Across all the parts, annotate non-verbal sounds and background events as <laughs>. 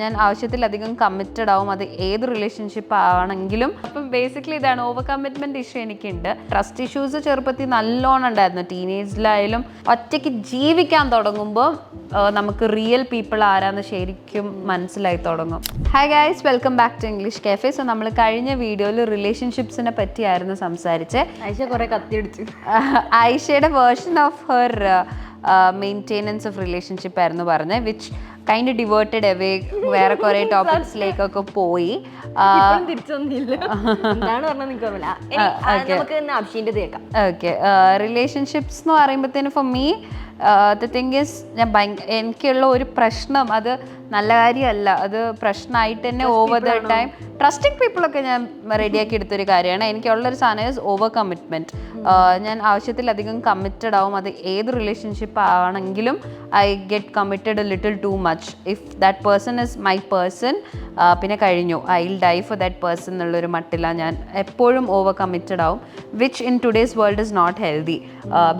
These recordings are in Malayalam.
ഞാൻ ആവശ്യത്തിലധികം കമ്മിറ്റഡ് ആവും അത് ഏത് റിലേഷൻഷിപ്പ് ആണെങ്കിലും. അപ്പം ബേസിക്കലി ഇതാണ് ഓവർ കമ്മിറ്റ്മെന്റ് ഇഷ്യൂ എനിക്കുണ്ട്. ട്രസ്റ്റ് ഇഷ്യൂസ് ചെറുപ്പത്തിൽ നല്ലോണം ഉണ്ടായിരുന്നു. ടീനേജിലായാലും ഒറ്റയ്ക്ക് ജീവിക്കാൻ തുടങ്ങുമ്പോൾ നമുക്ക് റിയൽ പീപ്പിൾ ആരാന്ന് ശരിക്കും മനസ്സിലായി തുടങ്ങും. Hi guys welcome back to English cafe so നമ്മൾ കഴിഞ്ഞ വീഡിയോയിൽ റിലേഷൻഷിപ്സിനെ പറ്റിയായിരുന്നു സംസാരിച്ച്. ആയിഷ കുറെ കത്തിയടിച്ചു. ആയിഷയുടെ version of her maintenance of relationship ആയിരുന്നു പറഞ്ഞത് വിച്ച് കൈൻഡ് ഡിവേർട്ടഡ് അവേ വേറെ കുറേ ടോപ്പിക്സിലേക്കൊക്കെ <laughs> പോയി. ഓക്കെ റിലേഷൻഷിപ്സ് എന്ന് പറയുമ്പോഴത്തേന് for me the thing is ഞാൻ ഭയങ്കര എനിക്കുള്ള ഒരു പ്രശ്നം അത് നല്ല കാര്യമല്ല അത് പ്രശ്നമായിട്ട് തന്നെ ഓവർ ദ ടൈം ട്രസ്റ്റിംഗ് പീപ്പിളൊക്കെ ഞാൻ റെഡിയാക്കി എടുത്തൊരു കാര്യമാണ്. എനിക്കുള്ളൊരു സാധനം ഇസ് ഓവർ കമ്മിറ്റ്മെന്റ് ഞാൻ ആവശ്യത്തിലധികം കമ്മിറ്റഡ് ആവും. അത് ഏത് റിലേഷൻഷിപ്പ് ആണെങ്കിലും I get committed little too much if that person is my person പിന്നെ കഴിഞ്ഞു. I will die for that person എന്നുള്ളൊരു മട്ടിലാണ് ഞാൻ എപ്പോഴും ഓവർ കമ്മിറ്റഡ് ആവും. Which in today's world is not healthy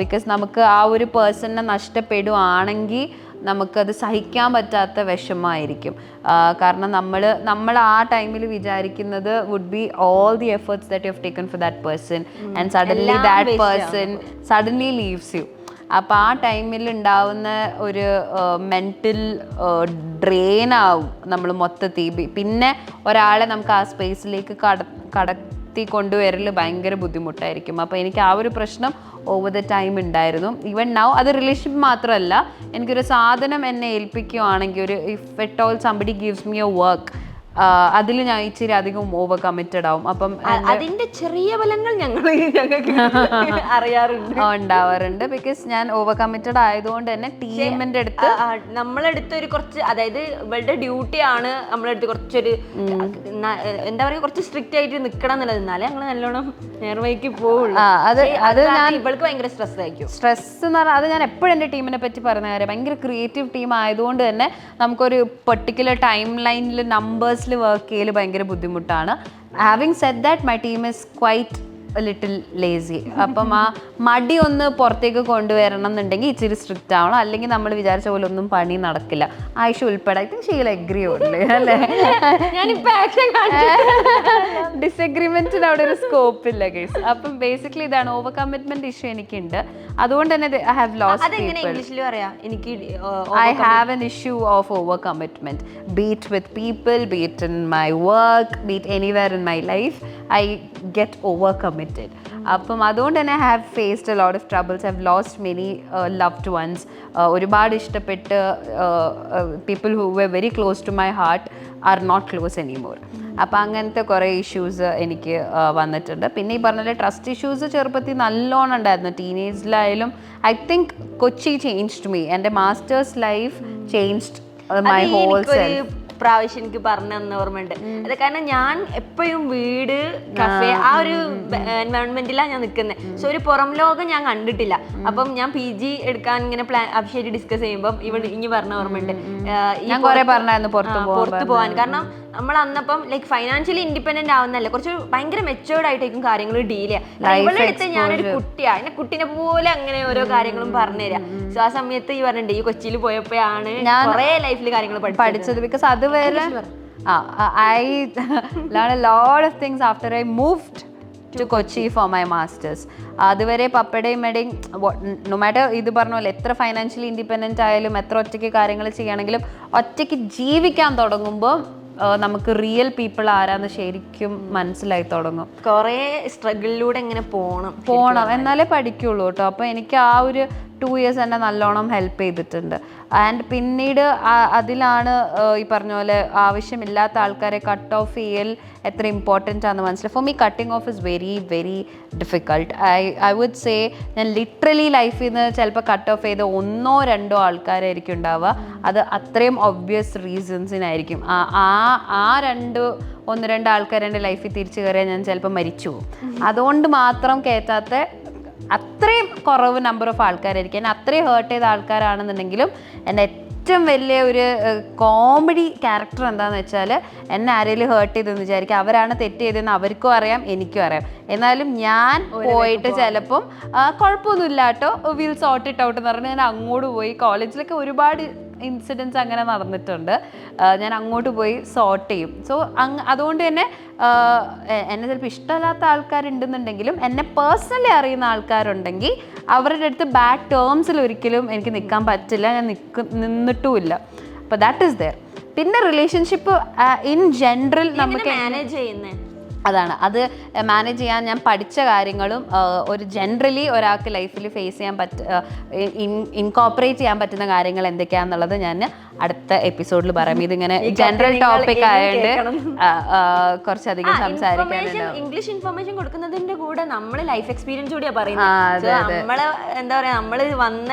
because നമുക്ക് ആ ഒരു പേഴ്സണിനെ നഷ്ടപ്പെടുവാണെങ്കിൽ നമുക്കത് സഹിക്കാൻ പറ്റാത്ത വിഷമമായിരിക്കും. കാരണം നമ്മൾ നമ്മൾ ആ ടൈമിൽ വിചാരിക്കുന്നത് would be all the efforts that you have taken for that person and suddenly that person suddenly leaves you അപ്പോൾ ആ ടൈമിൽ ഉണ്ടാവുന്ന ഒരു മെന്റൽ ഡ്രെയിൻ ആവും നമ്മൾ മൊത്തത്തിൽ. പിന്നെ ഒരാളെ നമുക്ക് ആ സ്പേസിലേക്ക് കട കട കടത്തി കൊണ്ടുവരൽ ഭയങ്കര ബുദ്ധിമുട്ടായിരിക്കും. അപ്പോൾ എനിക്ക് ആ ഒരു പ്രശ്നം ഓവർ ദ ടൈം ഉണ്ടായിരുന്നു ഈവൻ നൗ അത് റിലേഷൻഷിപ്പ് മാത്രമല്ല എനിക്കൊരു സാധനം എന്നെ ഏൽപ്പിക്കുകയാണെങ്കിൽ ഒരു if at all somebody gives me a work അതിൽ ഞാൻ ഇച്ചിരി അധികം ഓവർ കമ്മിറ്റഡ് ആവും. അപ്പം അതിന്റെ ചെറിയ ഫലങ്ങൾ ഞങ്ങൾ ഞങ്ങൾക്ക് <laughs> അറിയാറുണ്ട്. ഉണ്ടാവാറുണ്ട്. ബിക്കോസ് ഞാൻ ഓവർ കമ്മിറ്റഡ് ആയതുകൊണ്ട് തന്നെ ടീമിന്റെ അടുത്ത് നമ്മളെടുത്ത് ഒരു കുറച്ച് അതായത് ഇവളുടെ ഡ്യൂട്ടി ആണ് നമ്മളെടുത്ത് കുറച്ചൊരു എന്താ പറയുക കുറച്ച് സ്ട്രിക്റ്റ് ആയിട്ട് നിൽക്കണം എന്നുള്ളത്. എന്നാലേ ഞങ്ങൾ നല്ലോണം നേർവഴിക്ക് പോവുള്ളൂ. അത് അത് ഞാൻ ഇവൾക്ക് ഭയങ്കര സ്ട്രെസ് ആയിരിക്കും. സ്ട്രെസ് എന്ന് പറഞ്ഞാൽ അത് ഞാൻ എപ്പോഴും എന്റെ ടീമിനെ പറ്റി പറയുന്ന കാര്യം. ഭയങ്കര ക്രിയേറ്റീവ് ടീം ആയതുകൊണ്ട് തന്നെ നമുക്കൊരു പെർട്ടിക്കുലർ ടൈം ലൈനിൽ നമ്പേഴ്സിൽ വർക്ക് ചെയ്യൽ ഭയങ്കര ബുദ്ധിമുട്ടാണ്. Having set that my team is quite little lazy അപ്പം ആ മടി ഒന്ന് പുറത്തേക്ക് കൊണ്ടുവരണം എന്നുണ്ടെങ്കിൽ ഇച്ചിരി സ്ട്രിക്റ്റ് ആവണം. അല്ലെങ്കിൽ നമ്മൾ വിചാരിച്ച പോലെ ഒന്നും പണി നടക്കില്ല. ആയിഷ ഉൾപ്പെടെ. ഐ തിങ്ക് ഷീൽ എഗ്രി ഉള്ളേ അല്ലേ? ഡിസഗ്രിമെന്റിന് അവിടെ ഒരു സ്കോപ്പ് ഇല്ല കേസ് അപ്പം ബേസിക്കലി ഇതാണ് ഓവർ കമ്മിറ്റ്മെന്റ് ഇഷ്യൂ എനിക്കുണ്ട്. അതുകൊണ്ട് തന്നെ ഐ ഹാവ് ലോസ്റ്റ് ഇംഗ്ലീഷിൽ പറയാ? എനിക്ക് I have an issue of over be beat with people, beat in my work beat be in my life I get over get അപ്പം അതുകൊണ്ട് തന്നെ have faced a lot of troubles have lost many loved ones ഒരുപാട് ഇഷ്ടപ്പെട്ട് people who we very close to my heart are not close anymore അപ്പോൾ അങ്ങനത്തെ കുറേ ഇഷ്യൂസ് എനിക്ക് വന്നിട്ടുണ്ട്. പിന്നെ ഈ പറഞ്ഞ ട്രസ്റ്റ് ഇഷ്യൂസ് ചെറുപ്പത്തിൽ നല്ലോണം ഉണ്ടായിരുന്നു. ടീനേജിലായാലും I think Kochi changed me എന്റെ masters life changed my whole self പ്രാവശ്യം എനിക്ക് പറഞ്ഞു തന്ന ഓർമ്മയുണ്ട്. അത് കാരണം ഞാൻ എപ്പോഴും വീട് കഫേ ആ. ഒരു എൻവയോൺമെന്റിലാണ് ഞാൻ നിൽക്കുന്നത് സോ ഒരു പുറം ലോകം ഞാൻ കണ്ടിട്ടില്ല. അപ്പം ഞാൻ പി ജി എടുക്കാൻ ഇങ്ങനെ പ്ലാൻ അഭിഷേക് ഡിസ്കസ് ചെയ്യുമ്പോൾ ഇവൾ ഇനി പറഞ്ഞ ഓർമ്മയുണ്ട്. പുറത്ത് പോവാൻ പോകാൻ കാരണം നമ്മൾ അന്നപ്പം ലൈക്ക് ഫൈനാൻഷ്യലി ഇൻഡിപെൻഡന്റ് ആവുന്നല്ല കുറച്ച് ഭയങ്കര മെച്ചുവേർഡ് ആയിട്ടേക്കും കാര്യങ്ങൾ ഡീൽ ചെയ്യുക. അടുത്ത് ഞാനൊരു കുട്ടിയാണ് എന്നെ കുട്ടിനെ പോലെ അങ്ങനെ ഓരോ കാര്യങ്ങളും പറഞ്ഞുതരാം സോ ആ സമയത്ത് ഈ പറഞ്ഞിട്ടുണ്ട് ഈ കൊച്ചിയിൽ പോയപ്പോഴാണ് കുറേ ലൈഫിൽ കാര്യങ്ങൾ പഠിച്ചത്. ബിക്കോസ് അതുവരെ I learn a lot of things after I moved to Kochi for my masters അതുവരെ പപ്പടയും മെടയും നോ മാറ്റർ ഇത് പറഞ്ഞ പോലെ എത്ര ഫൈനാൻഷ്യലി ഇൻഡിപെൻഡന്റ് ആയാലും എത്ര ഒറ്റയ്ക്ക് കാര്യങ്ങൾ ചെയ്യുകയാണെങ്കിലും ഒറ്റയ്ക്ക് ജീവിക്കാൻ തുടങ്ങുമ്പോൾ നമുക്ക് റിയൽ പീപ്പിൾ ആരാന്ന് ശരിക്കും മനസ്സിലായി തുടങ്ങും. കുറേ സ്ട്രഗിളിലൂടെ ഇങ്ങനെ പോകണം പോകണം എന്നാലേ പഠിക്കുള്ളൂ കേട്ടോ. അപ്പോൾ എനിക്ക് ആ ഒരു ടു ഇയേഴ്സ് എന്നെ നല്ലോണം ഹെൽപ്പ് ചെയ്തിട്ടുണ്ട്. ആൻഡ് പിന്നീട് അതിലാണ് ഈ പറഞ്ഞ പോലെ ആവശ്യമില്ലാത്ത ആൾക്കാരെ കട്ട് ഓഫ് ചെയ്യൽ എത്ര ഇമ്പോർട്ടന്റ് ആണെന്ന് മനസ്സിലായി. For me cutting off is very very difficult I I would say ഞാൻ ലിറ്ററലി ലൈഫിൽ നിന്ന് ചിലപ്പോൾ കട്ട് ഓഫ് ചെയ്ത ഒന്നോ രണ്ടോ ആൾക്കാരായിരിക്കും ഉണ്ടാവുക. അത് അത്രയും ഒബ്വിയസ് റീസൺസിനായിരിക്കും ആ ആ- ആ രണ്ട് ഒന്ന് രണ്ട് ആൾക്കാരെ ലൈഫിൽ തിരിച്ചു കയറിയാൽ ഞാൻ ചിലപ്പോൾ മരിച്ചു പോകും. അതുകൊണ്ട് മാത്രം കയറ്റാത്ത അത്രയും കുറവ് നമ്പർ ഓഫ് ആൾക്കാരായിരിക്കും. എന്നെ അത്രയും ഹേർട്ട് ചെയ്ത ആൾക്കാരാണെന്നുണ്ടെങ്കിലും എന്റെ ഏറ്റവും വലിയ ഒരു കോമഡി ക്യാരക്ടർ എന്താണെന്ന് വെച്ചാൽ എന്നെ ആരെങ്കിലും ഹേർട്ട് ചെയ്തെന്ന് വിചാരിക്കുക അവരാണ് തെറ്റ് ചെയ്തതെന്ന് അവർക്കും അറിയാം എനിക്കും അറിയാം. എന്നാലും ഞാൻ പോയിട്ട് ചിലപ്പം കുഴപ്പമൊന്നുമില്ലാട്ടോ കുഴപ്പമൊന്നുമില്ല കേട്ടോ. വിൽ സോർട്ട് ഇട്ട് ഔട്ട് എന്ന് പറഞ്ഞ് ഞാൻ അങ്ങോട്ട് പോയി. കോളേജിലൊക്കെ ഒരുപാട് ഇൻസിഡൻസ് അങ്ങനെ നടന്നിട്ടുണ്ട്. ഞാൻ അങ്ങോട്ട് പോയി സോർട്ട് ചെയ്യും. സോ അങ് അതുകൊണ്ട് തന്നെ എന്നെ ചിലപ്പോൾ ഇഷ്ടമല്ലാത്ത ആൾക്കാരുണ്ടെന്നുണ്ടെങ്കിലും എന്നെ പേഴ്സണലി അറിയുന്ന ആൾക്കാരുണ്ടെങ്കിൽ അവരുടെ അടുത്ത് ബാഡ് ടേംസിൽ ഒരിക്കലും എനിക്ക് നിൽക്കാൻ പറ്റില്ല. ഞാൻ നിൽക്ക് നിന്നിട്ടുമില്ല. അപ്പോൾ ദാറ്റ് ഈസ് ദർ പിന്നെ റിലേഷൻഷിപ്പ് ഇൻ ജനറൽ നമുക്ക് മാനേജ് ചെയ്യുന്നേ? അതാണ്. അത് മാനേജ് ചെയ്യാൻ ഞാൻ പഠിച്ച കാര്യങ്ങളും ഒരു ജനറലി ഒരാൾക്ക് ലൈഫിൽ ഫേസ് ചെയ്യാൻ പറ്റ ഇൻകോപ്പറേറ്റ് ചെയ്യാൻ പറ്റുന്ന കാര്യങ്ങൾ എന്തൊക്കെയാണെന്നുള്ളത് ഞാൻ അടുത്ത എപ്പിസോഡിൽ പറയാം. ഇതിങ്ങനെ ജനറൽ ടോപ്പിക് ആയതുകൊണ്ട് കുറച്ചധികം ഇൻഫർമേഷൻ ഇംഗ്ലീഷ് ഇൻഫർമേഷൻ കൊടുക്കുന്നതിന്റെ കൂടെ നമ്മൾ ലൈഫ് എക്സ്പീരിയൻസ് കൂടിയാ പറയുന്നത് നമ്മൾ എന്താ പറയാ നമ്മൾ വന്ന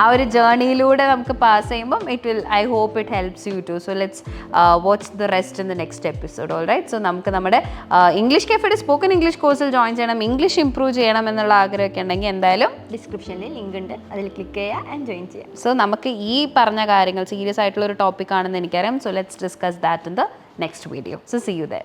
ആ ഒരു ജേർണിയിലൂടെ നമുക്ക് പാസ് ചെയ്യുമ്പം it will I hope it helps you too so let's watch the rest in the next episode all right so നമുക്ക് നമ്മുടെ ഇംഗ്ലീഷ് കെഫയുടെ സ്പോക്കൺ ഇംഗ്ലീഷ് കോഴ്സിൽ ജോയിൻ ചെയ്യണം ഇംഗ്ലീഷ് ഇംപ്രൂവ് ചെയ്യണം എന്നുള്ള ആഗ്രഹമൊക്കെ ഉണ്ടെങ്കിൽ എന്തായാലും ഡിസ്ക്രിപ്ഷനിൽ ലിങ്ക് ഉണ്ട്. അതിൽ ക്ലിക്ക് ചെയ്യുക ആൻഡ് ജോയിൻ ചെയ്യാം സോ നമുക്ക് ഈ പറഞ്ഞ കാര്യങ്ങൾ സീരിയസ് ആയിട്ടുള്ള ഒരു ടോപ്പിക് ആണെന്ന് എനിക്കറിയാം. So let's discuss that in the next video so see you there